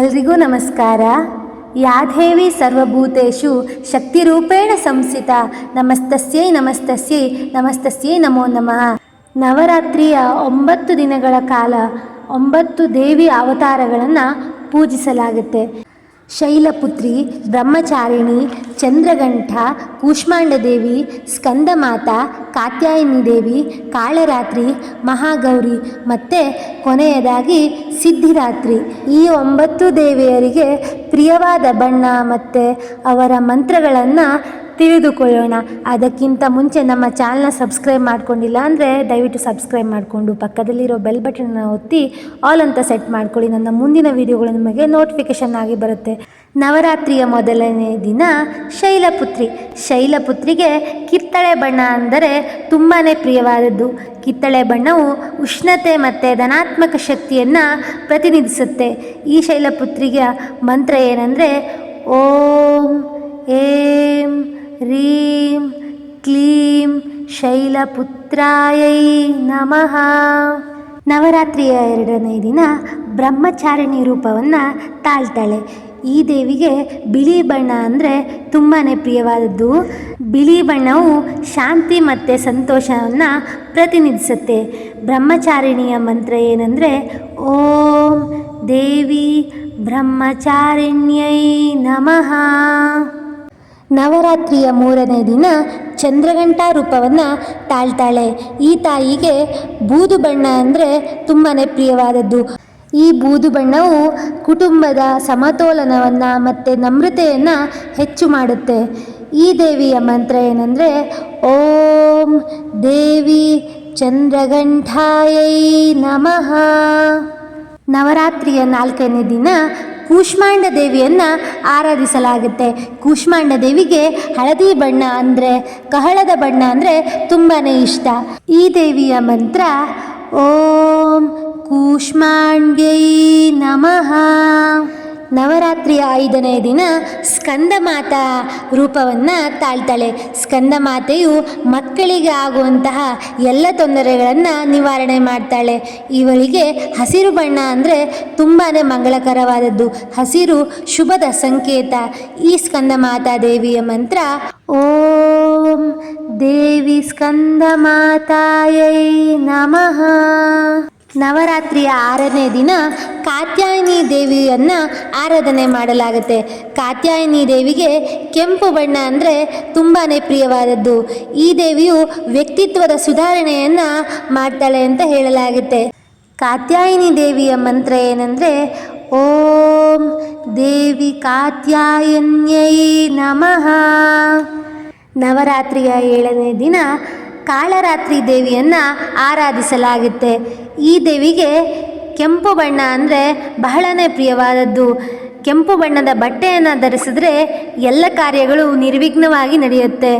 ಎಲ್ರಿಗೂ ನಮಸ್ಕಾರ. ಯಾದೇವಿ ಸರ್ವಭೂತೇಷು ಶಕ್ತಿರೂಪೇಣ ಸಂಸ್ಥಿತ. ನಮಸ್ತಸ್ಯೈ ನಮಸ್ತಸ್ಯೈ ನಮಸ್ತಸ್ಯೈ ನಮೋ ನಮಃ. ನವರಾತ್ರಿಯ ಒಂಬತ್ತು ದಿನಗಳ ಕಾಲ ಒಂಬತ್ತು ದೇವಿ ಅವತಾರಗಳನ್ನು ಪೂಜಿಸಲಾಗುತ್ತೆ. ಶೈಲಪುತ್ರಿ, ಬ್ರಹ್ಮಚಾರಿಣಿ ಚಂದ್ರಗಂಠ ಕೂಷ್ಮಾಂಡದೇವಿ, ಸ್ಕಂದಮಾತ ಕಾತ್ಯಾಯಿನಿ ದೇವಿ ಕಾಳರಾತ್ರಿ, ಮಹಾಗೌರಿ, ಮತ್ತು ಕೊನೆಯದಾಗಿ ಸಿದ್ಧಿರಾತ್ರಿ. ಈ ಒಂಬತ್ತು ದೇವಿಯರಿಗೆ ಪ್ರಿಯವಾದ ಬಣ್ಣ ಮತ್ತು ಅವರ ಮಂತ್ರಗಳನ್ನು ತಿಳಿದುಕೊಳ್ಳೋಣ. ಅದಕ್ಕಿಂತ ಮುಂಚೆ ನಮ್ಮ ಚಾನಲ್ನ ಸಬ್ಸ್ಕ್ರೈಬ್ ಮಾಡ್ಕೊಂಡಿಲ್ಲ ಅಂದರೆ ದಯವಿಟ್ಟು ಸಬ್ಸ್ಕ್ರೈಬ್ ಮಾಡಿಕೊಂಡು ಪಕ್ಕದಲ್ಲಿರೋ ಬೆಲ್ ಬಟನ್ನ ಒತ್ತಿ ಆಲ್ ಅಂತ ಸೆಟ್ ಮಾಡ್ಕೊಳ್ಳಿ. ನನ್ನ ಮುಂದಿನ ವೀಡಿಯೋಗಳು ನಿಮಗೆ ನೋಟಿಫಿಕೇಷನ್ ಆಗಿ ಬರುತ್ತೆ. ನವರಾತ್ರಿಯ ಮೊದಲನೇ ದಿನ ಶೈಲಪುತ್ರಿ. ಶೈಲಪುತ್ರಿಗೆ ಕಿತ್ತಳೆ ಬಣ್ಣ ಅಂದರೆ ತುಂಬಾ ಪ್ರಿಯವಾದದ್ದು. ಕಿತ್ತಳೆ ಬಣ್ಣವು ಉಷ್ಣತೆ ಮತ್ತು ಧನಾತ್ಮಕ ಶಕ್ತಿಯನ್ನು ಪ್ರತಿನಿಧಿಸುತ್ತೆ. ಈ ಶೈಲಪುತ್ರಿಗೆ ಮಂತ್ರ ಏನಂದರೆ ಓಂ, ಏಂ ರೀಂ ಕ್ಲೀಂ ಶೈಲಪುತ್ರಾಯೈ ನಮಃ ನವರಾತ್ರಿಯ ಎರಡನೇ ದಿನ ಬ್ರಹ್ಮಚಾರಿಣಿ ರೂಪವನ್ನು ತಾಳ್ತಾಳೆ. ಈ ದೇವಿಗೆ ಬಿಳಿ ಬಣ್ಣ ಅಂದರೆ ತುಂಬಾ ಪ್ರಿಯವಾದದ್ದು. ಬಿಳಿ ಬಣ್ಣವು ಶಾಂತಿ ಮತ್ತು ಸಂತೋಷವನ್ನು ಪ್ರತಿನಿಧಿಸುತ್ತೆ. ಬ್ರಹ್ಮಚಾರಿಣಿಯ ಮಂತ್ರ ಏನಂದರೆ, ಓಂ ದೇವಿ ಬ್ರಹ್ಮಚಾರಿಣ್ಯೈ ನಮಃ. ನವರಾತ್ರಿಯ ಮೂರನೇ ದಿನ ಚಂದ್ರಘಂಟಾ ರೂಪವನ್ನು ತಾಳ್ತಾಳೆ. ಈ ತಾಯಿಗೆ ಬೂದು ಬಣ್ಣ ಅಂದರೆ ತುಂಬಾ ಪ್ರಿಯವಾದದ್ದು. ಈ ಬೂದು ಬಣ್ಣವು ಕುಟುಂಬದ ಸಮತೋಲನವನ್ನು ಮತ್ತು ನಮ್ರತೆಯನ್ನು ಹೆಚ್ಚು ಮಾಡುತ್ತೆ. ಈ ದೇವಿಯ ಮಂತ್ರ ಏನಂದರೆ, ಓಂ ದೇವಿ ಚಂದ್ರಘಂಠಾಯೈ ನಮಃ. ನವರಾತ್ರಿಯ ನಾಲ್ಕನೇ ದಿನ ಕೂಷ್ಮಾಂಡ ದೇವಿಯನ್ನು ಆರಾಧಿಸಲಾಗುತ್ತೆ. ಕೂಷ್ಮಾಂಡ ದೇವಿಗೆ ಹಳದಿ ಬಣ್ಣ ಅಂದರೆ, ಕಹಳದ ಬಣ್ಣ ಅಂದರೆ ತುಂಬಾ ಇಷ್ಟ. ಈ ದೇವಿಯ ಮಂತ್ರ, ಓಂ ಕೂಷ್ಮಾಂಡ್ಯೈ ನಮಃ. ನವರಾತ್ರಿಯ ಐದನೇ ದಿನ ಸ್ಕಂದಮಾತಾ ರೂಪವನ್ನು ತಾಳ್ತಾಳೆ. ಸ್ಕಂದಮಾತೆಯು ಮಕ್ಕಳಿಗೆ ಆಗುವಂತಹ ಎಲ್ಲ ತೊಂದರೆಗಳನ್ನು ನಿವಾರಣೆ ಮಾಡ್ತಾಳೆ. ಇವಳಿಗೆ ಹಸಿರು ಬಣ್ಣ ಅಂದರೆ ತುಂಬಾ ಮಂಗಳಕರವಾದದ್ದು. ಹಸಿರು ಶುಭದ ಸಂಕೇತ. ಈ ಸ್ಕಂದಮಾತಾ ದೇವಿಯ ಮಂತ್ರ, ಓಂ ದೇವಿ ಸ್ಕಂದಮಾತಾಯೈ ನಮಃ. ನವರಾತ್ರಿಯ ಆರನೇ ದಿನ ಕಾತ್ಯಾಯಿನಿ ದೇವಿಯನ್ನು ಆರಾಧನೆ ಮಾಡಲಾಗುತ್ತೆ. ಕಾತ್ಯಾಯಿನಿ ದೇವಿಗೆ ಕೆಂಪು ಬಣ್ಣ ಅಂದರೆ ತುಂಬಾ ಪ್ರಿಯವಾದದ್ದು. ಈ ದೇವಿಯು ವ್ಯಕ್ತಿತ್ವದ ಸುಧಾರಣೆಯನ್ನು ಮಾಡ್ತಾಳೆ ಅಂತ ಹೇಳಲಾಗುತ್ತೆ. ಕಾತ್ಯಾಯಿನಿ ದೇವಿಯ ಮಂತ್ರ ಏನಂದರೆ, ಓಂ ದೇವಿ ಕಾತ್ಯಾಯನ್ಯೈ ನಮಃ. ನವರಾತ್ರಿಯ ಏಳನೇ ದಿನ ಕಾಳರಾತ್ರಿ ದೇವಿಯನ್ನು ಆರಾಧಿಸಲಾಗುತ್ತೆ. ಈ ದೇವಿಗೆ ಕೆಂಪು ಬಣ್ಣ ಅಂದರೆ ಬಹಳನೇ ಪ್ರಿಯವಾದದ್ದು. ಕೆಂಪು ಬಣ್ಣದ ಬಟ್ಟೆಯನ್ನು ಧರಿಸಿದ್ರೆ ಎಲ್ಲ ಕಾರ್ಯಗಳು ನಿರ್ವಿಘ್ನವಾಗಿ ನಡೆಯುತ್ತೆ.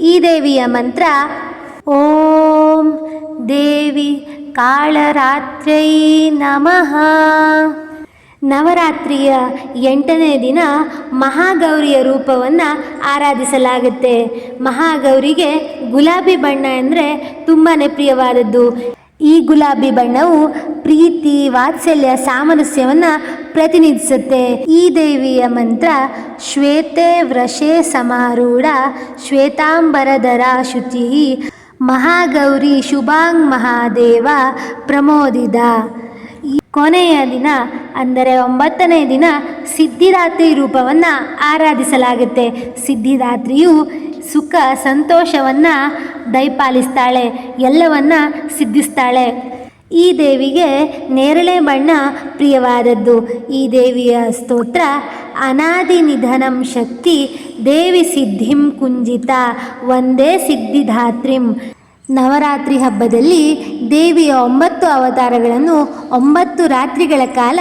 ಈ ದೇವಿಯ ಮಂತ್ರ, ಓಂ ದೇವಿ ಕಾಳರಾತ್ರೈ ನಮಃ. ನವರಾತ್ರಿಯ ಎಂಟನೇ ದಿನ ಮಹಾಗೌರಿಯ ರೂಪವನ್ನು ಆರಾಧಿಸಲಾಗುತ್ತೆ. ಮಹಾಗೌರಿಗೆ ಗುಲಾಬಿ ಬಣ್ಣ ಅಂದರೆ ತುಂಬಾ ಪ್ರಿಯವಾದದ್ದು. ಈ ಗುಲಾಬಿ ಬಣ್ಣವು ಪ್ರೀತಿ, ವಾತ್ಸಲ್ಯ, ಸಾಮರಸ್ಯವನ್ನು ಪ್ರತಿನಿಧಿಸುತ್ತೆ. ಈ ದೇವಿಯ ಮಂತ್ರ ಶ್ವೇತೆ ವೃಷೆ ಸಮಾರೂಢ ಶ್ವೇತಾಂಬರಧರ ಶುಚಿ ಮಹಾಗೌರಿ ಶುಭಾಂಗ್ ಮಹಾದೇವ ಪ್ರಮೋದಿದ ಕೊನೆಯ ದಿನ, ಅಂದರೆ ಒಂಬತ್ತನೇ ದಿನ ಸಿದ್ಧಿದಾತ್ರಿ ರೂಪವನ್ನು ಆರಾಧಿಸಲಾಗುತ್ತೆ. ಸಿದ್ಧಿದಾತ್ರಿಯು ಸುಖ, ಸಂತೋಷವನ್ನು ದಯಪಾಲಿಸ್ತಾಳೆ, ಎಲ್ಲವನ್ನ ಸಿದ್ಧಿಸ್ತಾಳೆ. ಈ ದೇವಿಗೆ ನೇರಳೆ ಬಣ್ಣ ಪ್ರಿಯವಾದದ್ದು. ಈ ದೇವಿಯ ಸ್ತೋತ್ರ, ಅನಾದಿ ನಿಧನಂ ಶಕ್ತಿ, ದೇವಿ ಸಿದ್ಧಿಂ ಕುಂಜಿತ ಒಂದೇ ಸಿದ್ಧಿಧಾತ್ರಿಂ ನವರಾತ್ರಿ ಹಬ್ಬದಲ್ಲಿ ದೇವಿಯ ಒಂಬತ್ತು ಅವತಾರಗಳನ್ನು ಒಂಬತ್ತು ರಾತ್ರಿಗಳ ಕಾಲ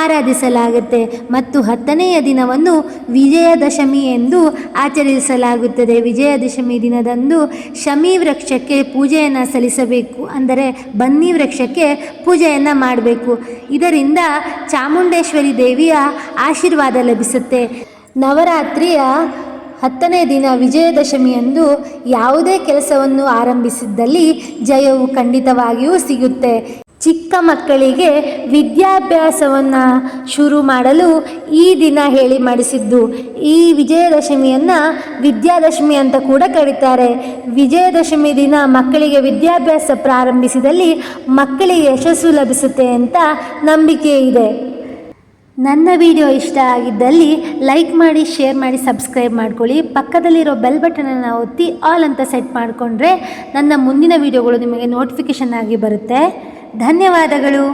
ಆರಾಧಿಸಲಾಗುತ್ತೆ ಮತ್ತು ಹತ್ತನೆಯ ದಿನವನ್ನು ವಿಜಯದಶಮಿ ಎಂದು ಆಚರಿಸಲಾಗುತ್ತದೆ. ವಿಜಯದಶಮಿ ದಿನದಂದು ಶಮಿ ವೃಕ್ಷಕ್ಕೆ ಪೂಜೆಯನ್ನು ಸಲ್ಲಿಸಬೇಕು, ಅಂದರೆ ಬನ್ನಿ ವೃಕ್ಷಕ್ಕೆ ಪೂಜೆಯನ್ನು ಮಾಡಬೇಕು. ಇದರಿಂದ ಚಾಮುಂಡೇಶ್ವರಿ ದೇವಿಯ ಆಶೀರ್ವಾದ ಲಭಿಸುತ್ತೆ. ನವರಾತ್ರಿಯ ಹತ್ತನೇ ದಿನ ವಿಜಯದಶಮಿಯಂದು ಯಾವುದೇ ಕೆಲಸವನ್ನು ಆರಂಭಿಸಿದ್ದಲ್ಲಿ ಜಯವು ಖಂಡಿತವಾಗಿಯೂ ಸಿಗುತ್ತೆ. ಚಿಕ್ಕ ಮಕ್ಕಳಿಗೆ ವಿದ್ಯಾಭ್ಯಾಸವನ್ನು ಶುರು ಮಾಡಲು ಈ ದಿನ ಹೇಳಿ ಮಾಡಿಸಿದ್ದು. ಈ ವಿಜಯದಶಮಿಯನ್ನು ವಿದ್ಯಾದಶಮಿ ಅಂತ ಕೂಡ ಕರೀತಾರೆ. ವಿಜಯದಶಮಿ ದಿನ ಮಕ್ಕಳಿಗೆ ವಿದ್ಯಾಭ್ಯಾಸ ಪ್ರಾರಂಭಿಸಿದಲ್ಲಿ ಮಕ್ಕಳಿಗೆ ಯಶಸ್ಸು ಲಭಿಸುತ್ತೆ ಅಂತ ನಂಬಿಕೆ ಇದೆ. ನನ್ನ ವಿಡಿಯೋ ಇಷ್ಟ ಆಗಿದ್ದಲ್ಲಿ ಲೈಕ್ ಮಾಡಿ, ಶೇರ್ ಮಾಡಿ, ಸಬ್ಸ್ಕ್ರೈಬ್ ಮಾಡ್ಕೊಳ್ಳಿ. ಪಕ್ಕದಲ್ಲಿರೋ ಬೆಲ್ ಬಟನನ್ನು ಒತ್ತಿ ಆಲ್ ಅಂತ ಸೆಟ್ ಮಾಡಿಕೊಂಡ್ರೆ ನನ್ನ ಮುಂದಿನ ವಿಡಿಯೋಗಳು ನಿಮಗೆ ನೋಟಿಫಿಕೇಷನ್ ಆಗಿ ಬರುತ್ತೆ. ಧನ್ಯವಾದಗಳು.